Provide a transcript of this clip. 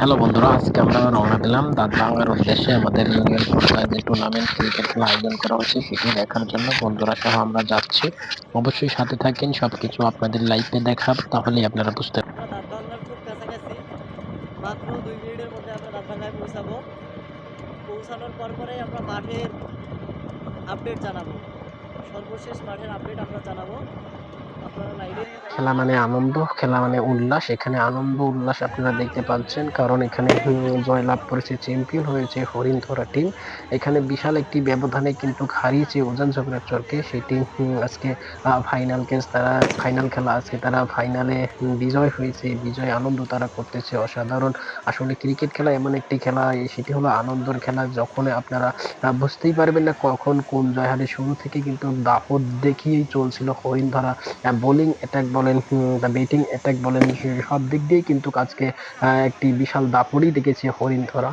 Hello বন্ধুরা, আজকে আমরা রওনা দিলাম দাঁত ভাঙার উদ্দেশ্যে। আমাদের ইউনিয়ন পর্যায়ে যে টুর্নামেন্ট ক্রিকেট খেলা আয়োজন করা হয়েছে সেটি দেখার জন্য বন্ধুরা সহ আমরা যাচ্ছি। অবশ্যই সাথে থাকেন, সবকিছু আপনাদের লাইভে দেখাবো তাহলে আপনারা বুঝতে মাত্র দুই মিনিটের মধ্যে আমরা দাঁতভাঙ্গায় পৌঁছাবো। পৌঁছানোর পর পরে আমরা মাঠের আপডেট জানাব। সর্বশেষ মাঠের আপডেট আমরা জানাব। খেলা মানে আনন্দ, খেলা মানে উল্লাস। এখানে আনন্দ, উল্লাস আপনারা দেখতে পাচ্ছেন, কারণ এখানে জয়লাভ করেছে চ্যাম্পিয়ন হয়েছে হরিণ ধরা টিম এখানে বিশাল একটি ব্যবধানে কিন্তু হারিয়েছে ওজান ঝগড়াচরকে। সেটি আজকে ফাইনাল কেস তারা ফাইনাল খেলা আছে, তারা ফাইনালে বিজয় হয়েছে। বিজয় আনন্দ তারা করতেছে অসাধারণ। আসলে ক্রিকেট খেলা এমন একটি খেলা সেটি হলো আনন্দের খেলা। যখন আপনারা বুঝতেই পারবেন না কখন কোন জয় হারে শুরু থেকে কিন্তু দাপট দেখিয়েই চলছিল হরিণ ধরা। বোলিং অ্যাটাক বলেন ব্যাটিং অ্যাটাক বলেন সব দিক দিয়েই কিন্তু আজকে একটি বিশাল দাপুড়ি দেখেছে হরিণ ধরা।